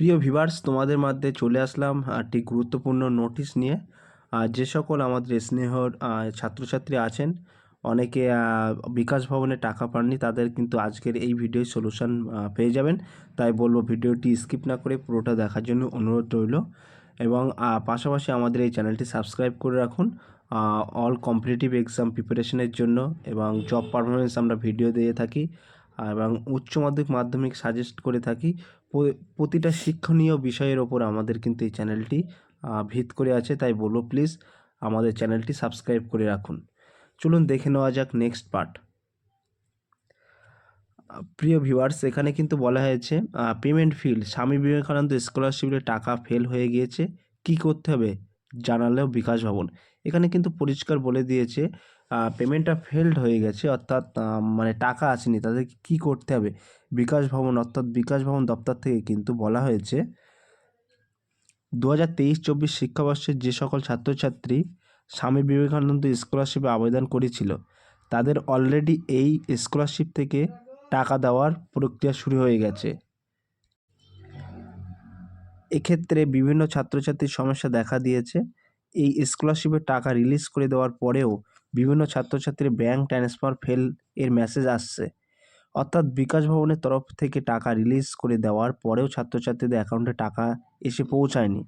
প্রিয় ভিভার্স তোমাদের মধ্যে চলে আসলাম একটি গুরুত্বপূর্ণ নোটিশ নিয়ে। আর যে সকল আমাদের স্নেহর ছাত্রছাত্রী আছেন, অনেকে বিকাশ ভবনে টাকা পাননি, তাদের কিন্তু আজকের এই ভিডিও সলিউশন পেয়ে যাবেন। তাই বলব ভিডিওটি স্কিপ না করে পুরোটা দেখার জন্য অনুরোধ রইল। এবং পাশাপাশি আমাদের এই চ্যানেলটি সাবস্ক্রাইব করে রাখুন। অল কম্পিটিটিভ এক্সাম প্রিপারেশনের জন্য এবং জব পারফরমেন্স আমরা ভিডিও দিয়ে থাকি। এবং উচ্চ মাধ্যমিক মাধ্যমিক সাজেস্ট করে থাকি। প্রতিটা শিক্ষণীয় বিষয়ের ওপর আমাদের কিন্তু এই চ্যানেলটি ভিত করে আছে, তাই বলব প্লিজ আমাদের চ্যানেলটি সাবস্ক্রাইব করে রাখুন। চলুন দেখে নেওয়া যাক নেক্সট পার্ট প্রিয় ভিউয়ার্স এখানে কিন্তু বলা হয়েছে পেমেন্ট ফিল্ড স্বামী বিবেকানন্দ স্কলারশিপের টাকা ফেল হয়ে গিয়েছে, কি করতে হবে জানালেও বিকাশ ভবন। এখানে কিন্তু পরিষ্কার বলে দিয়েছে পেমেন্টটা ফেলড হয়ে গেছে, অর্থাৎ মানে টাকা আসেনি। তাদেরকে কী করতে হবে? বিকাশ ভবন, অর্থাৎ বিকাশ ভবন দপ্তর থেকে কিন্তু বলা হয়েছে দু হাজার তেইশ চব্বিশ শিক্ষাবর্ষের যে সকল ছাত্রছাত্রী স্বামী বিবেকানন্দ স্কলারশিপে আবেদন করেছিল, তাদের অলরেডি এই স্কলারশিপ থেকে টাকা দেওয়ার প্রক্রিয়া শুরু হয়ে গেছে। এক্ষেত্রে বিভিন্ন ছাত্রছাত্রীর সমস্যা দেখা দিয়েছে। এই স্কলারশিপের টাকা রিলিজ করে দেওয়ার পরেও বিভিন্ন ছাত্রছাত্রীর ব্যাঙ্ক ট্রান্সফার ফেল এর মেসেজ আসছে। অর্থাৎ বিকাশ ভবনের তরফ থেকে টাকা রিলিজ করে দেওয়ার পরেও ছাত্রছাত্রীদের অ্যাকাউন্টে টাকা এসে পৌঁছায়নি।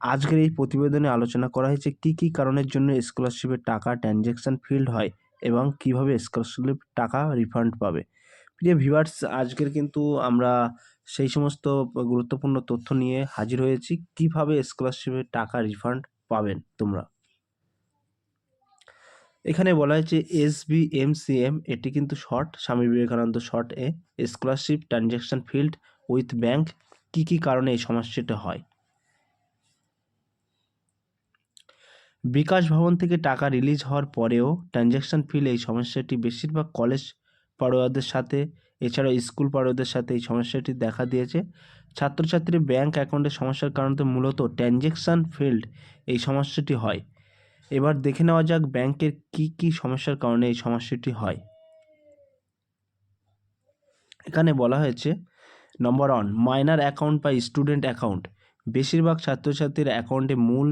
আজকের এই প্রতিবেদনে আলোচনা করা হয়েছে কী কী কারণের জন্য স্কলারশিপের টাকা ট্রানজ্যাকশন ফিল্ড হয় এবং কীভাবে স্কলারশিপ টাকা রিফান্ড পাবে। প্রিয় ভিউয়ার্স আজকের কিন্তু আমরা সেই সমস্ত গুরুত্বপূর্ণ তথ্য নিয়ে হাজির হয়েছি। কীভাবে স্কলারশিপের টাকা রিফান্ড পাবেন তোমরা? এখানে বলা হয়েছে S B M C M এটি কিন্তু short, Swami Vivekananda short A, scholarship transaction failed, with bank, কী কী কারণে এই সমস্যাটা হয়? বিকাশ ভবন থেকে টাকা রিলিজ হওয়ার পরেও ট্রানজ্যাকশন ফিল এই সমস্যাটি বেশিরভাগ কলেজ পড়ুয়াদের সাথে, এছাড়াও স্কুল পড়ুয়াদের সাথে এই সমস্যাটি দেখা দিয়েছে। ছাত্রছাত্রীর ব্যাংক অ্যাকাউন্টের সমস্যার কারণে মূলত ট্রানজ্যাকশন ফিল্ড এই সমস্যাটি হয়। এবার দেখে নেওয়া যাক ব্যাংকের কি কি সমস্যার কারণে এই সমস্যাটি হয়। এখানে বলা হয়েছে নম্বর ওয়ান মাইনার অ্যাকাউন্ট বা স্টুডেন্ট অ্যাকাউন্ট বেশিরভাগ ছাত্রছাত্রীর অ্যাকাউন্টে মূল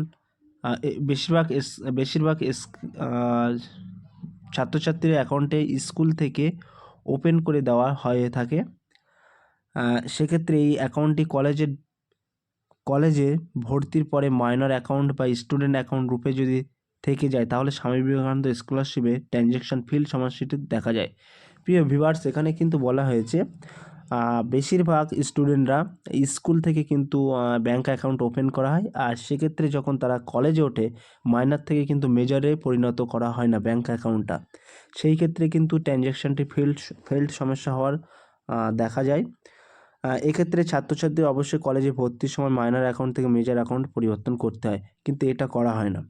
বেশিরভাগ বেশিরভাগ ছাত্রছাত্রীর অ্যাকাউন্টে স্কুল থেকে ওপেন করে দেওয়া হয়ে থাকে। সেক্ষেত্রে এই অ্যাকাউন্টটি কলেজের কলেজে ভর্তির পরে মাইনর অ্যাকাউন্ট বা স্টুডেন্ট অ্যাকাউন্ট রূপে যদি থেকে যায়, তাহলে স্বামী বিবেকানন্দ স্কলারশিপে ট্রানজ্যাকশন ফিল্ড সমস্যাটি দেখা যায়। প্রিয় ভিভার্স এখানে কিন্তু বলা হয়েছে বেশিরভাগ স্টুডেন্টরা স্কুল থেকে কিন্তু ব্যাঙ্ক অ্যাকাউন্ট ওপেন করা হয়। আর সেক্ষেত্রে যখন তারা কলেজে ওঠে মাইনার থেকে কিন্তু মেজরে পরিণত করা হয় না ব্যাঙ্ক অ্যাকাউন্টটা সেই ক্ষেত্রে কিন্তু ট্রানজ্যাকশনটি ফেল্ড ফেল্ড সমস্যা হওয়ার দেখা যায়। এক্ষেত্রে ছাত্রছাত্রী অবশ্যই কলেজে ভর্তির সময় মাইনার অ্যাকাউন্ট থেকে মেজর অ্যাকাউন্ট পরিবর্তন করতে হয়, কিন্তু এটা করা হয় না।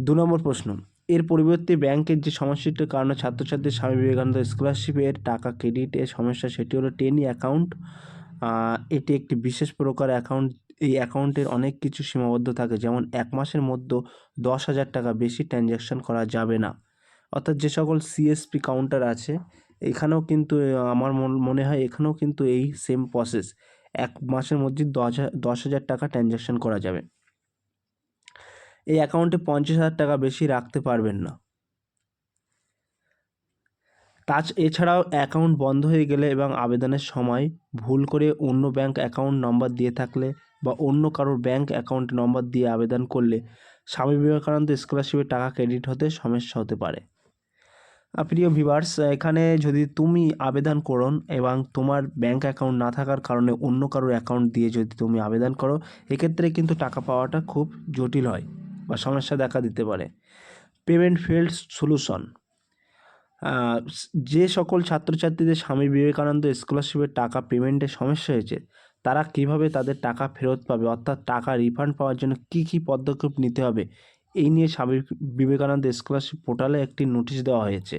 দু নম্বর প্রশ্ন, এর পরিবর্তে ব্যাংকের যে সমস্যাটির কারণে ছাত্রছাত্রীর স্বামী বিবেকানন্দ স্কলারশিপের টাকা ক্রেডিটের সমস্যা, সেটি হলো টেনি অ্যাকাউন্ট। এটি একটি বিশেষ প্রকার অ্যাকাউন্ট, এই অ্যাকাউন্টের অনেক কিছু সীমাবদ্ধ থাকে। যেমন, এক মাসের মধ্যে দশ হাজার টাকা বেশি ট্রানজ্যাকশন করা যাবে না। অর্থাৎ যে সকল সিএসপি কাউন্টার আছে, এখানেও কিন্তু, আমার মন- হয় এখানেও কিন্তু এই সেম প্রসেস এক মাসের মধ্যে দশ দশ হাজার টাকা ট্রানজ্যাকশন করা যাবে। এই অ্যাকাউন্টে পঞ্চাশ হাজার টাকা বেশি রাখতে পারবেন না। তাছ এছাড়াও অ্যাকাউন্ট বন্ধ হয়ে গেলে এবং আবেদনের সময় ভুল করে অন্য ব্যাংক অ্যাকাউন্ট নম্বর দিয়ে থাকলে বা অন্য কারোর ব্যাংক অ্যাকাউন্ট নম্বর দিয়ে আবেদন করলে স্বামী বিবেকানন্দ স্কলারশিপের টাকা ক্রেডিট হতে সমস্যা হতে পারে। প্রিয় ভিভার্স এখানে যদি তুমি আবেদন করো এবং তোমার ব্যাংক অ্যাকাউন্ট না থাকার কারণে অন্য কারোর অ্যাকাউন্ট দিয়ে যদি তুমি আবেদন করো, এক্ষেত্রে কিন্তু টাকা পাওয়াটা খুব জটিল হয়। বা সমস্যা দেখা দিতে পারে। পেমেন্ট ফেল্ড সলিউশন যে সকল ছাত্রছাত্রীদের স্বামী বিবেকানন্দ স্কলারশিপের টাকা পেমেন্টের সমস্যা হয়েছে, তারা কীভাবে তাদের টাকা ফেরত পাবে? অর্থাৎ টাকা রিফান্ড পাওয়ার জন্য কী কী পদক্ষেপ নিতে হবে? এই নিয়ে স্বামী বিবেকানন্দ স্কলারশিপ পোর্টালে একটি নোটিশ দেওয়া হয়েছে।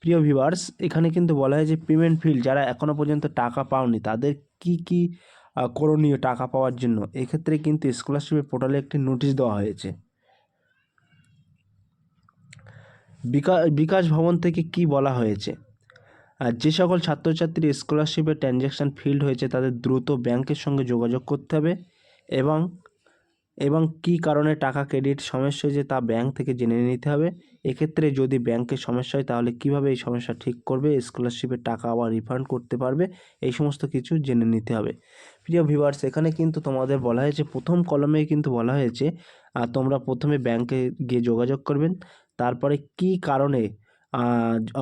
প্রিয় ভিউয়ার্স এখানে কিন্তু বলা হয় যে পেমেন্ট ফিল্ড যারা এখনও পর্যন্ত টাকা পাওনি, তাদের কি কি করণীয় টাকা পাওয়ার জন্য? এক্ষেত্রে কিন্তু স্কলারশিপের পোর্টালে একটি নোটিশ দেওয়া হয়েছে। বিকাশ ভবন থেকে কি বলা হয়েছে? আর যে সকল ছাত্রছাত্রীর স্কলারশিপের ট্রানজ্যাকশান ফিল্ড হয়েছে, তাদের দ্রুত ব্যাংকের সঙ্গে যোগাযোগ করতে হবে এবং এবং কী কারণে টাকা ক্রেডিট সমস্যা হয়েছে তা ব্যাংক থেকে জেনে নিতে হবে। এক্ষেত্রে যদি ব্যাংকের সমস্যা হয়, তাহলে কীভাবে এই সমস্যা ঠিক করবে স্কলারশিপের টাকা আবার রিফান্ড করতে পারবে, এই সমস্ত কিছু জেনে নিতে হবে। প্রিয় ভিউয়ার্স এখানে কিন্তু তোমাদের বলা হয়েছে, প্রথম কলমে কিন্তু বলা হয়েছে আর তোমরা প্রথমে ব্যাংকে গিয়ে যোগাযোগ করবেন। তারপরে কী কারণে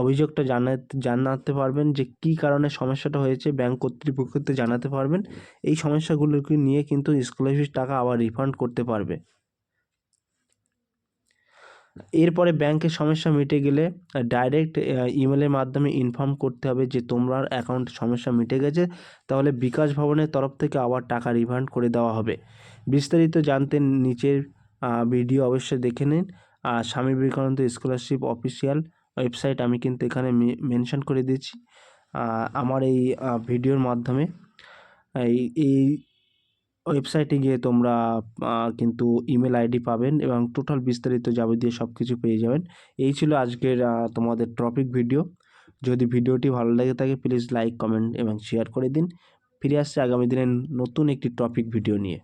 অভিযোগটা জানাতে জানাতে পারবেন যে কী কারণে সমস্যাটা হয়েছে, ব্যাংক কর্তৃপক্ষকে জানাতে পারবেন। এই সমস্যাগুলোকে নিয়ে কিন্তু স্কলারশিপ টাকা আবার রিফান্ড করতে পারবে। এরপরে ব্যাংকের সমস্যা মিটে গেলে ডাইরেক্ট ইমেলের মাধ্যমে ইনফর্ম করতে হবে যে তোমার অ্যাকাউন্ট সমস্যা মিটে গেছে, তাহলে বিকাশ ভবনের তরফ থেকে আবার টাকা রিফান্ড করে দেওয়া হবে। বিস্তারিত জানতে নিচের ভিডিও অবশ্যই দেখে নিন। Swami Vivekananda scholarship official website আমি কিন্তু এখানে মেনশন করে দিয়েছি। আমার এই ভিডিওর মাধ্যমে এই এই ওয়েবসাইটে গিয়ে তোমরা কিন্তু ইমেল আইডি পাবেন এবং টোটাল বিস্তারিত যাবতীয় সব কিছু পেয়ে যাবেন। এই ছিল আজকের তোমাদের টপিক ভিডিও। যদি ভিডিওটি ভালো লেগে থাকে, প্লিজ লাইক, কমেন্ট এবং শেয়ার করে দিন। ফিরে আসছে আগামী দিনের নতুন একটি টপিক ভিডিও নিয়ে।